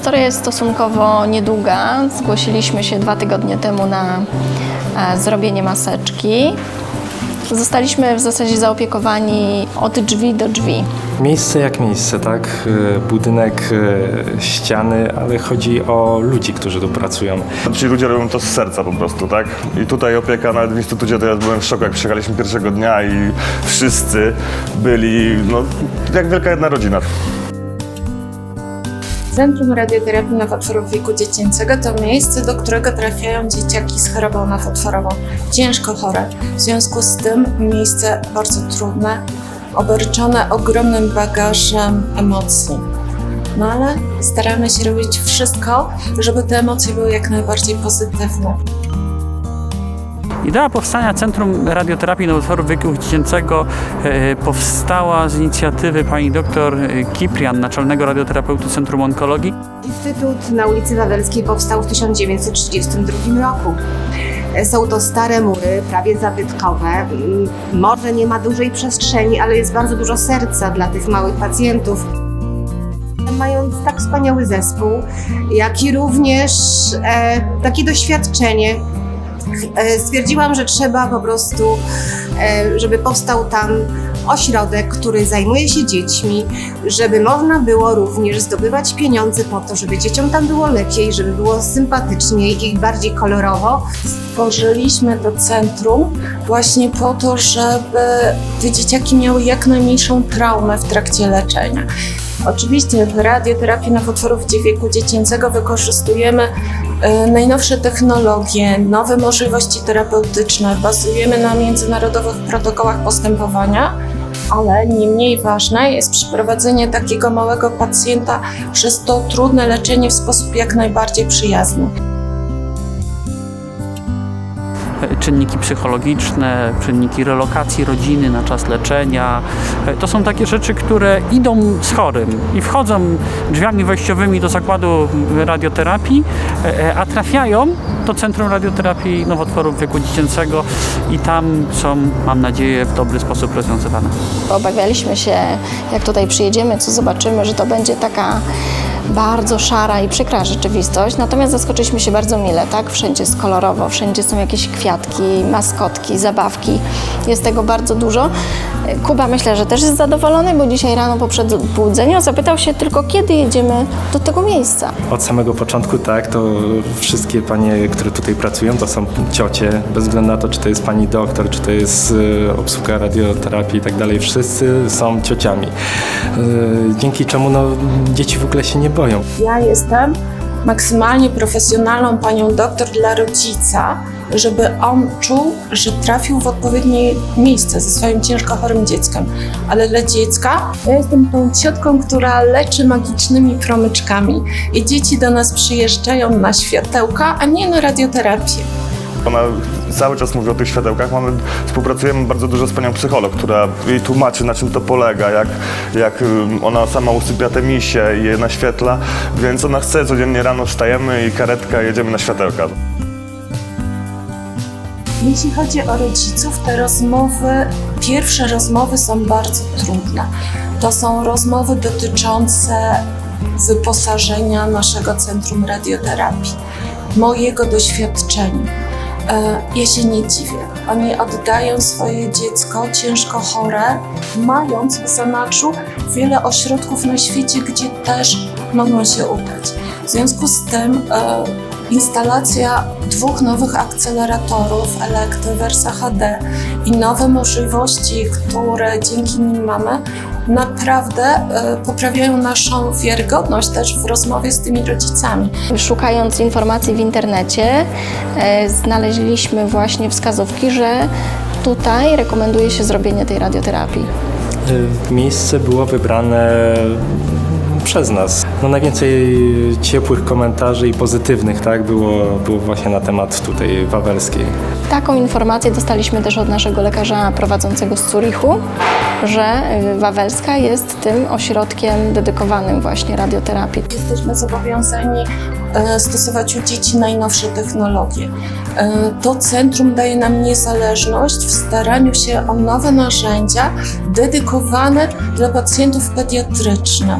historia jest stosunkowo niedługa. Zgłosiliśmy się dwa tygodnie temu na e, zrobienie maseczki. Zostaliśmy w zasadzie zaopiekowani od drzwi do drzwi. Miejsce jak miejsce, tak? E, Budynek, e, ściany, ale chodzi o ludzi, którzy tu pracują. Ci ludzie robią to z serca po prostu, tak? I tutaj opieka nawet w instytucie, to ja byłem w szoku, jak przyjechaliśmy pierwszego dnia i wszyscy byli, no, jak wielka jedna rodzina. Centrum Radioterapii Nowotworów Wieku Dziecięcego to miejsce, do którego trafiają dzieciaki z chorobą nowotworową, ciężko chore. W związku z tym miejsce bardzo trudne, obarczone ogromnym bagażem emocji. No ale staramy się robić wszystko, żeby te emocje były jak najbardziej pozytywne. Idea powstania Centrum Radioterapii Nowotworów Wieku Dziecięcego e, powstała z inicjatywy pani dr Kiprian, naczelnego radioterapeuty Centrum Onkologii. Instytut na ulicy Wawelskiej powstał w 1932 roku. Są to stare mury, prawie zabytkowe. Mm, Może nie ma dużej przestrzeni, ale jest bardzo dużo serca dla tych małych pacjentów. Mając tak wspaniały zespół, jak i również e, takie doświadczenie, e, stwierdziłam, że trzeba po prostu, e, żeby powstał tam ośrodek, który zajmuje się dziećmi, żeby można było również zdobywać pieniądze po to, żeby dzieciom tam było lepiej, żeby było sympatyczniej i bardziej kolorowo. Stworzyliśmy to centrum właśnie po to, żeby te dzieciaki miały jak najmniejszą traumę w trakcie leczenia. Oczywiście w radioterapii nowotworów wieku dziecięcego wykorzystujemy e, najnowsze technologie, nowe możliwości terapeutyczne, bazujemy na międzynarodowych protokołach postępowania, ale nie mniej ważne jest przeprowadzenie takiego małego pacjenta przez to trudne leczenie w sposób jak najbardziej przyjazny. Czynniki psychologiczne, czynniki relokacji rodziny na czas leczenia. E, To są takie rzeczy, które idą z chorym i wchodzą drzwiami wejściowymi do zakładu radioterapii, e, e, a trafiają do Centrum Radioterapii Nowotworów Wieku Dziecięcego i tam są, mam nadzieję, w dobry sposób rozwiązywane. Obawialiśmy się, jak tutaj przyjedziemy, co zobaczymy, że to będzie taka bardzo szara i przykra rzeczywistość. Natomiast zaskoczyliśmy się bardzo mile, tak? Wszędzie jest kolorowo, wszędzie są jakieś kwiatki, maskotki, zabawki. Jest tego bardzo dużo. Kuba myślę, że też jest zadowolony, bo dzisiaj rano po zapytał się tylko, kiedy jedziemy do tego miejsca. Od samego początku, tak, to wszystkie panie, które tutaj pracują, to są ciocie, bez względu na to, czy to jest pani doktor, czy to jest e, obsługa radioterapii i tak dalej, wszyscy są ciociami. E, Dzięki czemu no, dzieci w ogóle się nie boją. Ja jestem maksymalnie profesjonalną panią doktor dla rodzica, żeby on czuł, że trafił w odpowiednie miejsce ze swoim ciężko chorym dzieckiem. Ale dla dziecka ja jestem tą ciotką, która leczy magicznymi promyczkami i dzieci do nas przyjeżdżają na światełka, a nie na radioterapię. Ona cały czas mówi o tych światełkach. Mamy, współpracujemy bardzo dużo z panią psycholog, która jej tłumaczy, na czym to polega, jak, jak ym, ona sama usypia te misie i je naświetla, więc ona chce, codziennie rano wstajemy i karetka, jedziemy na światełka. Jeśli chodzi o rodziców, te rozmowy, pierwsze rozmowy są bardzo trudne. To są rozmowy dotyczące wyposażenia naszego centrum radioterapii, mojego doświadczenia. E, Ja się nie dziwię. Oni oddają swoje dziecko ciężko chore, mając w zanadrzu wiele ośrodków na świecie, gdzie też mogą się udać. W związku z tym e, instalacja dwóch nowych akceleratorów Elekty Versa HD i nowe możliwości, które dzięki nim mamy, naprawdę e, poprawiają naszą wiarygodność też w rozmowie z tymi rodzicami. Szukając informacji w internecie, e, znaleźliśmy właśnie wskazówki, że tutaj rekomenduje się zrobienie tej radioterapii. E, Miejsce było wybrane przez nas. No najwięcej ciepłych komentarzy i pozytywnych, tak, było, było właśnie na temat tutaj wawelskiej. Taką informację dostaliśmy też od naszego lekarza prowadzącego z Zurichu, że y, Wawelska jest tym ośrodkiem dedykowanym właśnie radioterapii. Jesteśmy zobowiązani e, stosować u dzieci najnowsze technologie. E, To centrum daje nam niezależność w staraniu się o nowe narzędzia dedykowane dla pacjentów pediatrycznych.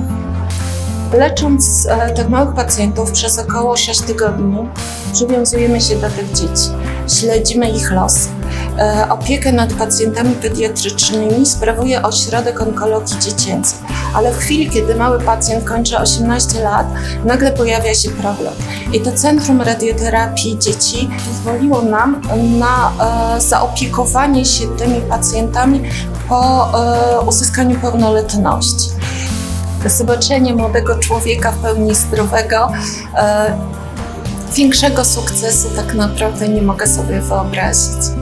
Lecząc e, tych małych pacjentów przez około 6 tygodni, przywiązujemy się do tych dzieci, śledzimy ich los. E, Opiekę nad pacjentami pediatrycznymi sprawuje Ośrodek Onkologii Dziecięcej, ale w chwili, kiedy mały pacjent kończy 18 lat, nagle pojawia się problem. I to Centrum Radioterapii Dzieci pozwoliło nam na e, zaopiekowanie się tymi pacjentami po uzyskaniu pełnoletności zobaczenie młodego człowieka w pełni zdrowego, e, większego sukcesu tak naprawdę nie mogę sobie wyobrazić.